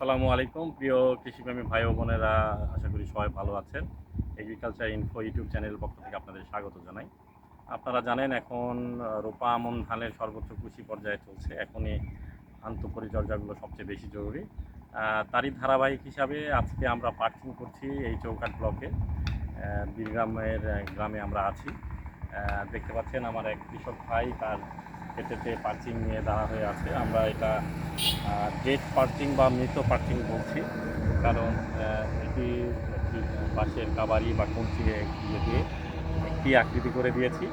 আসসালামু আলাইকুম। প্রিয় কৃষিপ্রেমী ভাই ও বোনেরা, আশা করি সবাই ভালো আছেন। এগ্রিকালচার ইনফো ইউটিউব চ্যানেলের পক্ষ থেকে আপনাদের স্বাগত জানাই। আপনারা জানেন এখন রোপা আমন ধানের সর্বোচ্চ কৃষি পর্যায়ে চলছে। এখনই আন্ত পরিচর্যাগুলো সবচেয়ে বেশি জরুরি। তারই ধারাবাহিক হিসাবে আজকে আমরা পার্কিং করছি এই চৌকাট ব্লকে। বীরগ্রামের গ্রামে আমরা আছি। দেখতে পাচ্ছেন আমার এক কৃষক ভাই, তার ক্ষেত্রে পার্চিং নিয়ে দাঁড়া হয়ে আছে। আমরা এটা ডেড পার্চিং বা মৃত পার্চিং বলছি। কারণ এটি একটি বাঁশের কাবারি বা কঞ্চি ইয়ে দিয়ে একটি আকৃতি করে দিয়েছি।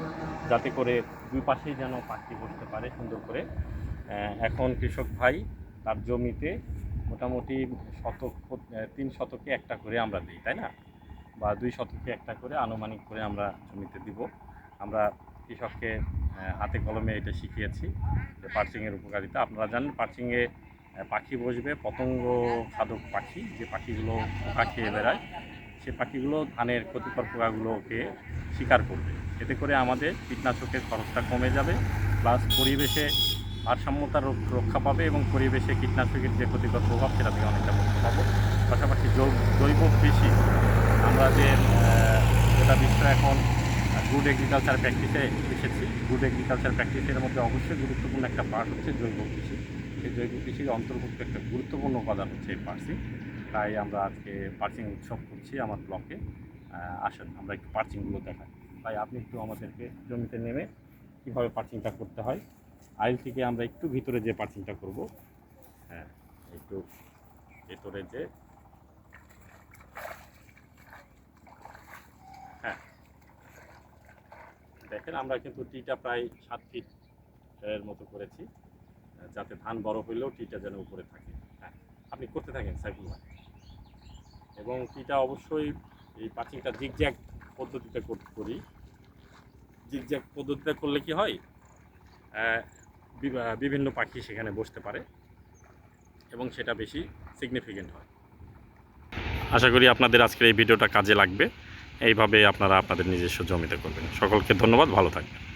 যাতে করে দুই পাশেই যেন পাখি বসতে পারে সুন্দর করে। এখন কৃষক ভাই তার জমিতে মোটামুটি শতক তিন শতকে একটা করে আমরা দিই, তাই না? বা দুই শতকে একটা করে আনুমানিক করে আমরা জমিতে দিব। আমরা কৃষককে হাতে কলমে এটা শিখিয়েছি যে পার্চিংয়ের উপকারিতা। আপনারা জানেন পার্চিংয়ে পাখি বসবে, পতঙ্গ খাদক পাখি, যে পাখিগুলো পোকা খেয়ে বেড়ায়, সে পাখিগুলো ধানের ক্ষতিকর পোকাগুলোকে শিকার করবে। এতে করে আমাদের কীটনাশকের খরচটা কমে যাবে, প্লাস পরিবেশে ভারসাম্যতা রক্ষা পাবে এবং পরিবেশে কীটনাশকের যে ক্ষতিকর প্রভাব, সেটা থেকে অনেকটা মুক্তি পাবো। পাশাপাশি জৈব কৃষি, আমরা যে যেটা বিশ্ব এখন গুড এগ্রিকালচার প্র্যাকটিসে এসেছি। গুড এগ্রিকালচার প্র্যাকটিসের মধ্যে অবশ্যই গুরুত্বপূর্ণ একটা পার্ট হচ্ছে জৈব কৃষি। সেই জৈব কৃষির অন্তর্ভুক্ত একটা গুরুত্বপূর্ণ উপাদান হচ্ছে এই পার্সিং। তাই আমরা আজকে পার্সিং উৎসব করছি আমার ব্লকে আসেন, আমরা একটু পার্সিংগুলো দেখাই। তাই আপনি একটু আমাদেরকে জমিতে নেমে কীভাবে পার্সিংটা করতে হয়? আইল থেকে আমরা একটু ভিতরে যে পার্সিংটা করব হ্যাঁ একটু ভেতরে যে দেখেন, আমরা কিন্তু টিটা প্রায় সাত ফিট এর মতো করেছি যাতে ধান বড় হইলেও টিটা যেন উপরে থাকে। হ্যাঁ আপনি করতে থাকেন সাইকুল ভাই। এবং টিটা অবশ্যই এই পাচিংটা জিগজ্যাগ পদ্ধতিতে করি জিগজ্যাগ পদ্ধতিতে করলে কি হয়? বিভিন্ন পাখি সেখানে বসতে পারে এবং সেটা বেশি সিগনিফিকেন্ট হয়। আশা করি আপনাদের আজকের এই ভিডিওটা কাজে লাগবে। এইভাবে আপনারা আপনাদের নিজস্ব জমিতে করবেন। সকলকে ধন্যবাদ ভালো থাকবেন।